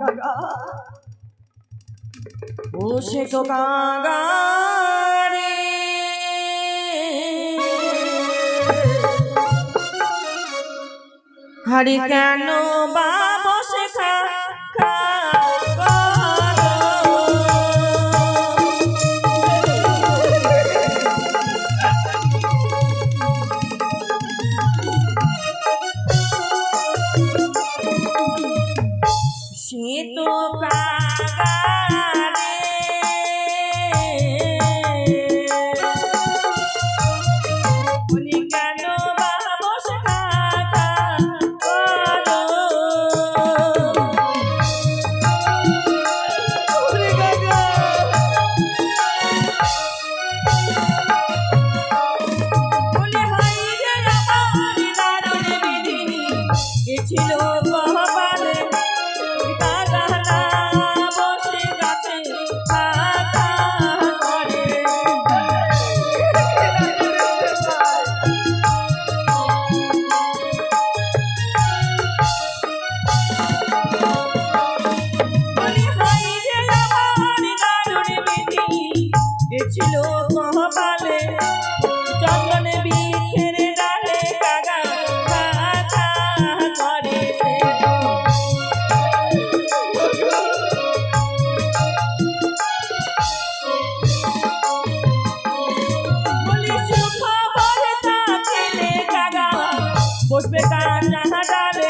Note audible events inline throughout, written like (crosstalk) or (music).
কাকা ও সে তো কাকা রে হরি কেন বা বসবে কাঁচা ডালে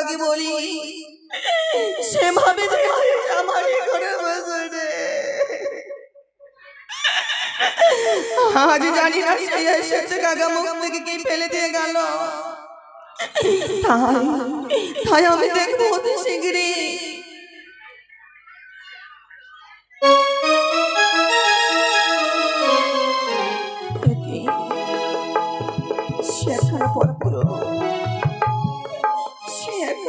কাকাকে বলি সেভাবে তুই আজ আমারই ঘরে বসে। আজ জানি না সেই এসেছে কাকা মুখ থেকে কি ফেলে দিয়ে গেল? তাই তাই আমি দেখব অতি একি, সে একখানা সে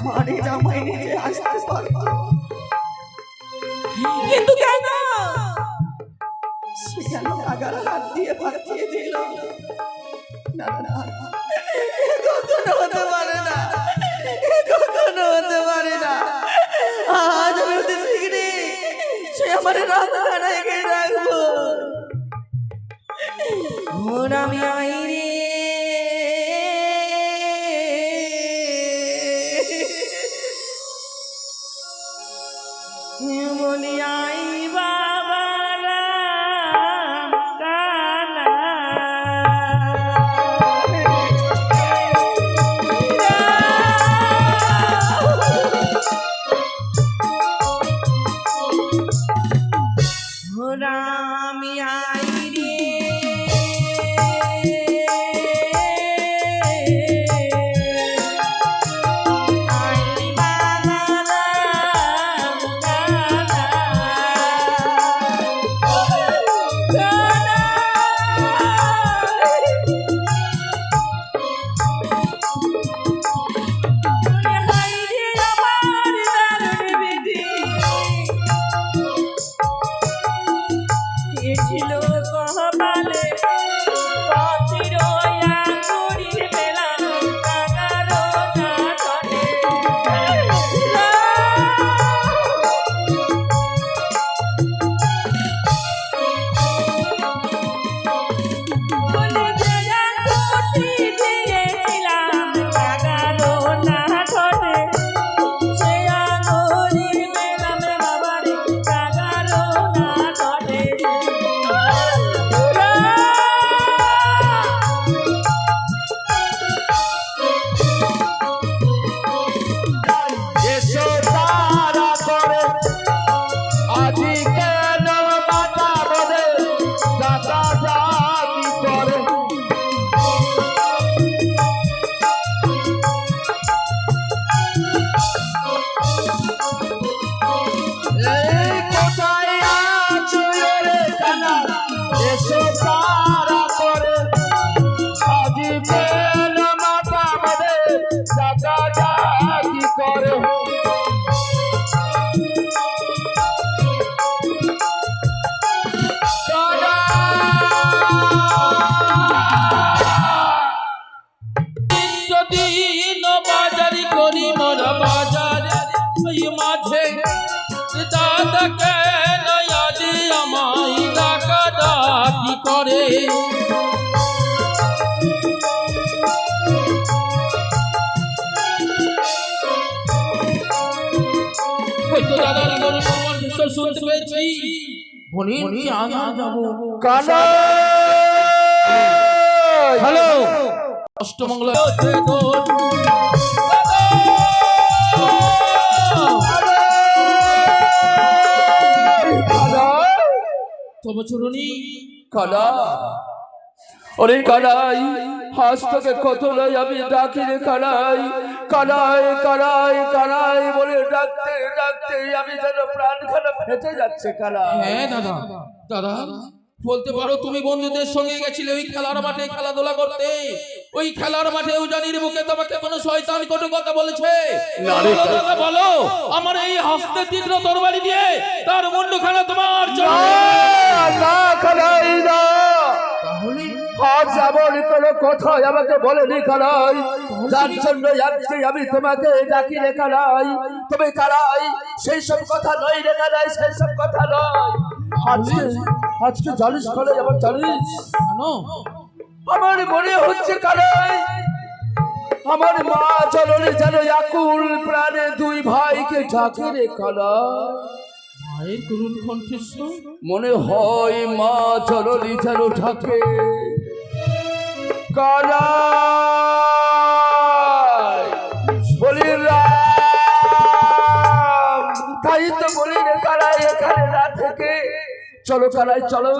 আমার এই জামাই নিজে আসতে পারতো কিন্তু কেন? সে কেন কাগার হাত দিয়ে পাঠিয়ে দিল। না না কখনো হতে পারে না কখনো হতে পারে না। আজ আমি হতে শিখিনি সে আমার রান্না দাদার গরু কণ্ঠস্বর শুনতে পেয়েছি। বনির কি আগে যাব। কানা হ্যালো। অষ্টমঙ্গলা তবে চরণী ওরে কানাই হাস তোকে কত নয় আমি ডাকি রে কানাই। কানাই কানাই কানাই বলে ডাকতে ডাকতে আমি যেন প্রাণখানা ফেটে যাচ্ছে কানাই হ্যাঁ দাদা দাদা বলতে পারো তুমি বন্ধুদের সঙ্গে গেছিলে ওই খেলার মাঠে খেলাধুলা করতে। ওই খেলার মাঠে উজানির মুখে তোমাকে কোনো শয়তান কটু কথা বলেছে। বলো আমার এই হস্তে তীক্ষ্ণ তরবারি দিয়ে তার মুন্ডখানা তোমার না। কথাই আমাকে বলেনি কানাই যার জন্য আজকে আমি তোমাকে ডাকি রে কানাই তুমি কানাই সেই সব কথা নয় রে কানাই সেই সব কথা নয়। আজকে আজকে জানিস কানাই আমার জানিস? আমার মনে হচ্ছে কানাই আমার মা জননী যেন আকুল প্রাণে দুই ভাইকে ডাকে রে কানাই মায়ের করুণ কণ্ঠস্বর? মনে হয় মা জননী যেন ঢাকে কানাই বলি রাম। তাই তো বলি রে কানাই এখানে না থেকে। চলো কানাই চলো।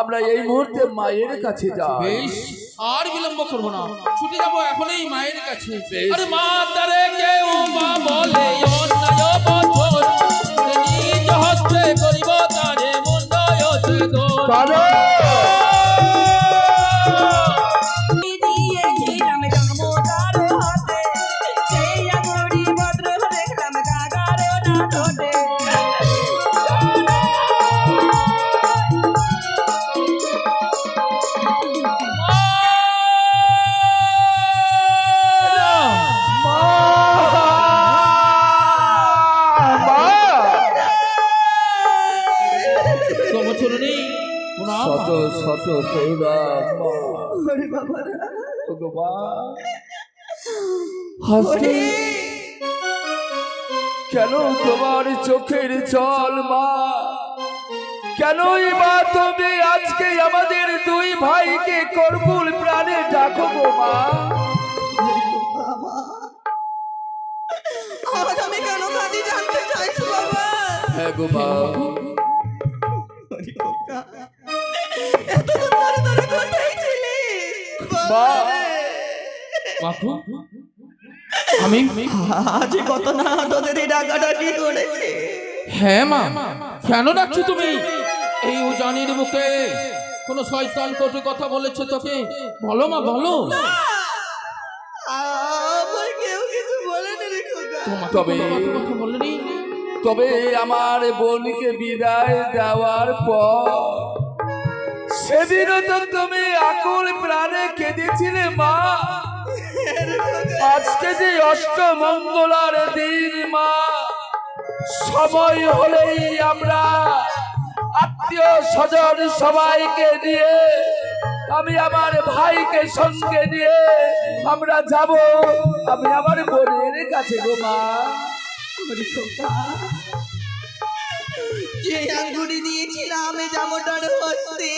আমরা এই মুহূর্তে মায়ের কাছে যাই। বেশ আর বিলম্ব করব না। ছুটে যাব এখনই মায়ের কাছে। আরে মা তারে কেউ মা বলে অন্যায় বছর নিজ হস্তে করিব তারে মন্ডয় গাগারো না চোখের জল মা। কেনই মা তুমি আজকে আমাদের দুই ভাইকে করবুল প্রাণে ডাকো গো মা? আজ আমি কেন কাঁদি জানতে চাইছো বাবা? হ্যাঁ গো মা। এতক্ষণ ধরে ধরে কোথায় ছিলি মা। বাপু আমি? আজ কত না তোদের এই ডাকাডাকি করেছে। হ্যাঁ মা। কেন ডাকছো তুমি? এই উজানির মুখে কোন শয়তান কটু কথা বলেছে তোকে? বলো মা বলো। আমার কেউ কিছু বলেনি রে খোকা তবে- কথা কথা বলেনি? তবে আমার বোনকে বিদায় দেওয়ার পর সেদিনও তো তুমি আকুল প্রাণে কেঁদেছিলে মা। আজকে যে অষ্টমঙ্গলার দিন, মা, সময় হলেই আমরা আত্মীয় স্বজন সবাইকে নিয়ে, আমি আমার ভাইকে সঙ্গে নিয়ে আমরা যাব। আমি আমার বোনের কাছে গো, মা। যে আঙ্গুরি দিয়েছিলাম জামটার হস্তে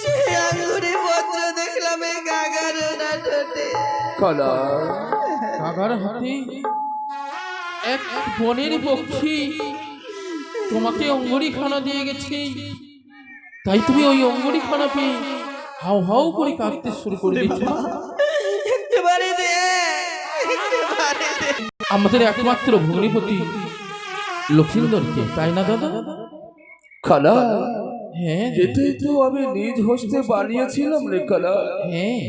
সেই আঙ্গুরি পত্র দেখলাম এই গাগার না ঠোঁটে কলা। কাকার হাতে এক বনের পক্ষী তোমাকে অঙ্গুরি খানা দিয়ে গেছে। তাই তুমি ওই অঙ্গুরি খানা পেয়ে হাউ হাউ করে কাঁদতে শুরু করে দিচ্ছ একটু দে একটু বাড়ি দে। আমাদের একমাত্র ভগ্নিপতি লক্ষিন্দরকে তাই না দাদা? খালা হ্যাঁ এটাই তো আমি নিজ হস্তে বানিয়েছিলাম রে খালা হ্যাঁ।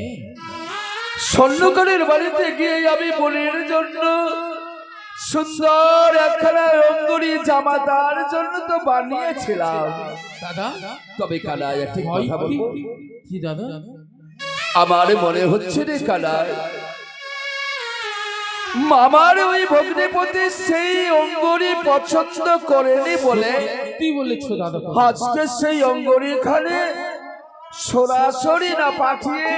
স্বর্ণকারের বাড়িতে গিয়ে আমি বোনের জন্য সুন্দর একখানা রঙ্গরি জামা তার জন্য তো বানিয়েছিলাম। দাদা তবে কানাই একটি কথা? বলব? কি দাদা? আমার মনে হচ্ছে রে কানাই মামার ওই ভগ্নিপতি সেই অঙ্গরি পছন্দ করেনি বলে কি বলেছ দাদা। আজকে সেই অঙ্গরি খানে সরাসরি না পাঠিয়ে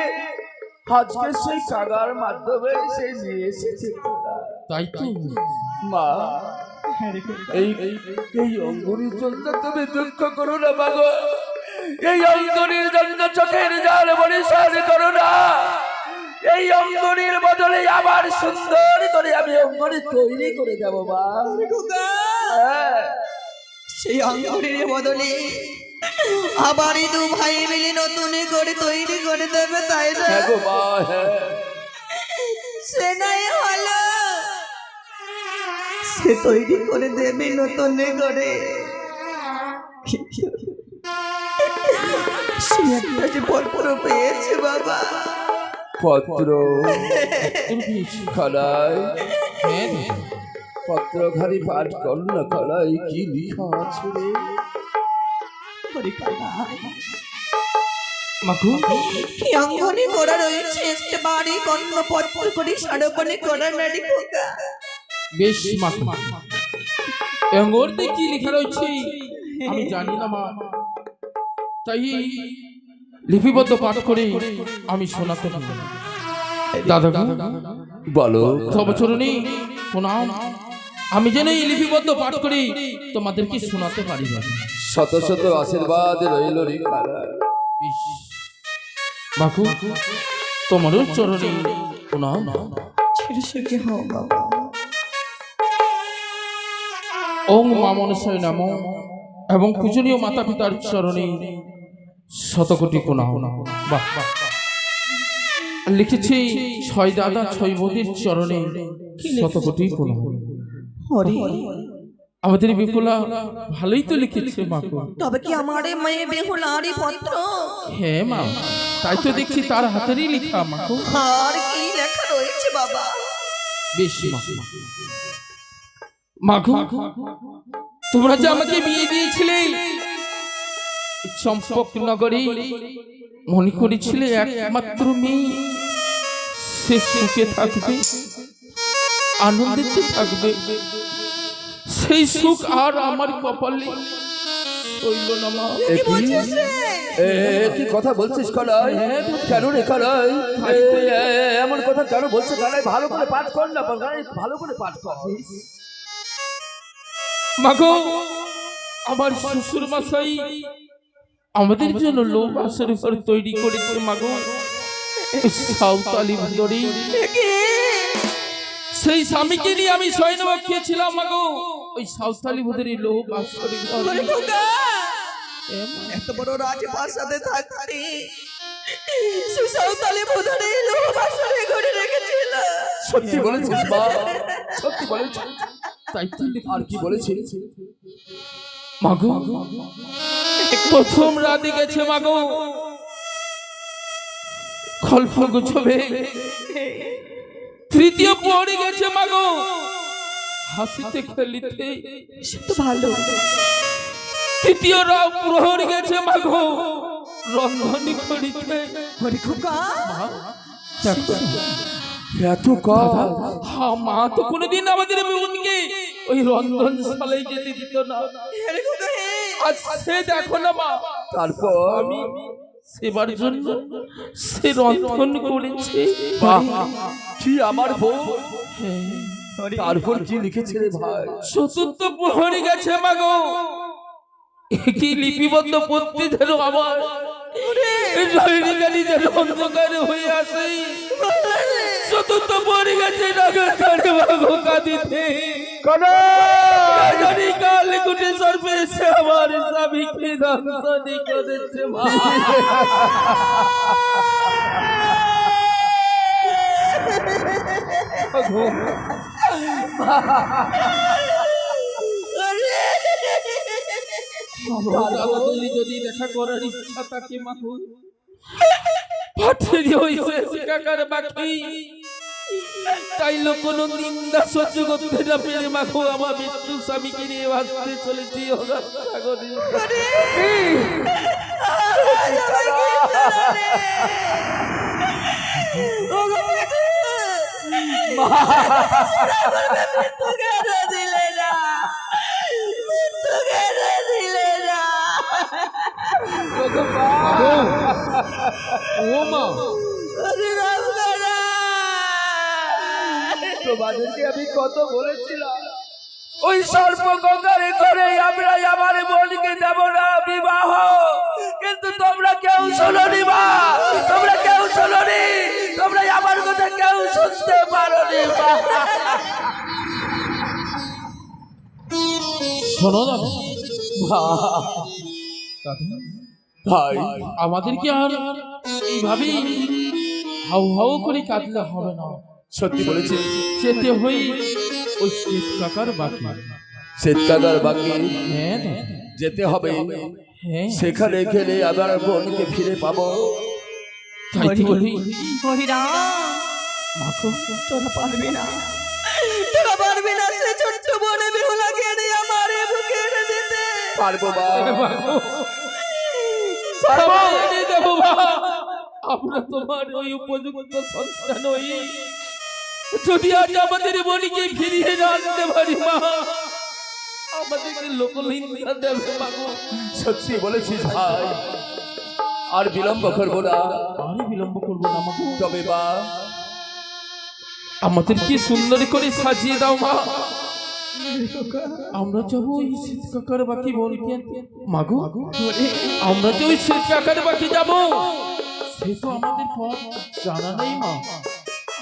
আজকে সেই কাগার মাধ্যমে সে নিয়ে এসেছে। তাই তো। মা এই এই অঙ্গুরির জন্য তুমি দুঃখ করো না মাগো এই অঙ্গুরির জন্য চোখের জাল পরিষ্কার করো না। এই অঙ্গুরির বদলে আবার সুন্দর করে আমি অঙ্গুরি তৈরি করে দেব মা। হ্যাঁ। সেই অঙ্কুরের বদলে আবার দু ভাই মিলে নতুন করে তৈরি করে দেবে তাই না? হ্যাঁ হ্যাঁ। সে নাই হলো। সে তৈরি করে দেবে নতুন করে। সে একটা যে পত্র পেয়েছে বাবা। পত্র। (laughs) হ্যাঁ। পত্র খালি পাঠ কর না খালাই কি লিখা আছে অঙ্গনে করা রয়েছে? বাড়ি কর্ণ পত্র করে সরবনে করা নারী খোকা বেশ মাগো এঙ্গরতে কি লেখা রয়েছে? আমি জানি না মা। তাই লিপিবদ্ধ পাঠ করে আমি শোনাতে দাদা বলো। তব চরণে প্রণাম। আমি যেন এই লিপিবদ্ধ পাঠ করি তোমাদেরকে শোনাতে পারি। না শত শত আশীর্বাদ রইল রে তোমারও চরণে হও বাবা। ওং মা মনসায় নাম। এবং পূজনীয় মাতা পিতার চরণে শতকোটি প্রণাম বাহ বাহ। লিখেছি ছয় দাদা ছয় বদির চরণে শতকোটি প্রণাম আমাদের বিপুলা ভালোই তো লিখেছে মা তবে কি আমার মেয়ে বেহুলারি পত্র? হ্যাঁ মা। তাই তো দেখছি তার হাতেরই লেখা মা। আর কি লেখা রয়েছে বাবা? বেশ মা। মাগো তোমরা যে আমাকে বিয়ে দিয়েছিলে চম্পক নগরে মনে করেছিলে একমাত্র মেয়ে। সে সুখে থাকবে আনন্দিতে থাকবে। সেই সুখ আর আমার কপালে হইল না মা। কি? কথা বলছিস কালাই? কেন রে কালাই? এমন কথা কেন বলছিস কালাই? ভালো করে পাঠ কর না ভালো করে পাঠ কর। মাগো আমার শ্বশুর মশাই আমাদের জন্য লোক আসর ঘর তৈরি করেছে মাগো সাঁওতালি ভিতরে সেই স্বামীকে নিয়ে আমি সৈন্যবাগ খেয়েছিলাম মাগো ওই সাঁওতালি ভিতরে লোক আসর ঘর। এত বড় রাজপ্রাসাদে থাকতে সে সাঁওতালি বোধনে লোক আসরে করে রেখেছিল। সত্যি বলেছিস মা। সত্যি বলেছিস। তাই তো আর কি বলেছিস? মাগো প্রথম রাতে গেছে মাগো। খল্প গুছবে। তৃতীয় পড়ে গেছে মাগো। হাসিতে খেলিতে। তো ভালো। তৃতীয় রাও প্রহর গেছে মাগো। রন্ধনি করিতে খোকা। এত হা মা তো কোনোদিন আমাদের বোনকে ওই রন্ধনশালায় যেতে দিত না। সে দেখো না মা। তারপর আমি সেবার জন্য সে রন্ধন করেছে। বাহ, কি আমার বউ। তারপর কি লিখেছে রে ভাই? চতুর্থ প্রহরে গেছে মাগো কি লিপিবদ্ধ পড়তে যেন আমার গাড়ি যেন অন্ধকারে হয়ে আসে। চতুর্থ প্রহরে গেছে ডাকাতারে মাগো কাঁদিতে। জানি কাল কুটে সর্বে এসে আমার স্বামীকে ধ্বংসনি করেছে, মা? যদি দেখা করার ইচ্ছা থাকে মাগো পাঠিয়ে হয়েছে কাকার বাকি। তাই লোক কোনো নিন্দা সহ্য করতে না পেরে মাখো আমার মৃত্যু স্বামীকে নিয়ে ভাসতে চলেছি অগাধ সাগরে। ও মা! তোমাদেরকে আমি কত বলেছিলাম। ওই সর্প গঙ্গারে করে আমরা আমার বোনকে দেব না বিবাহ। কিন্তু তোমরা কেউ শোনি মা তোমরা কেউ শোনি তোমরা আমার কথা কেউ শুনতে পারোনি মা। শোনো দাদা ভাই আমাদেরকে আর এইভাবেই হাউ হাউ করে কাঁদলে হবে না? সত্যি বলেছে যেতে হই ওই শ্বেত কাকার বাকি। শ্বেতকাগার বাকি। হ্যাঁ যেতে হবে। হ্যাঁ। সেখানে গেলে আবার বোনকে ফিরে পাবো। তাই তো বলি। মাখো তোরা পারবি না। তোরা পারবি না সে ছোট্ট বোনে বিহুলাকে নিয়ে আমার এ বুকে এনে দিতে। পারব বা এনে দেবো মা। আমরা তোমার ওই উপযুক্ত সন্তান হই যদি আজ আমাদের ফিরিয়ে আনতে পারি মা আমাদেরকে দেবে সত্যি বলেছিস ভাই। আর বিলম্ব করব না। আরে বিলম্ব করব না তবে বা আমাদের কি সুন্দর করে সাজিয়ে দাও মা। আমরা যাব ওই শীত কাকার বাকি বলকে মাগো আমরা যে ওই শীত কাকার বাকি যাব সে তো আমাদের পথ। জানা নেই মা।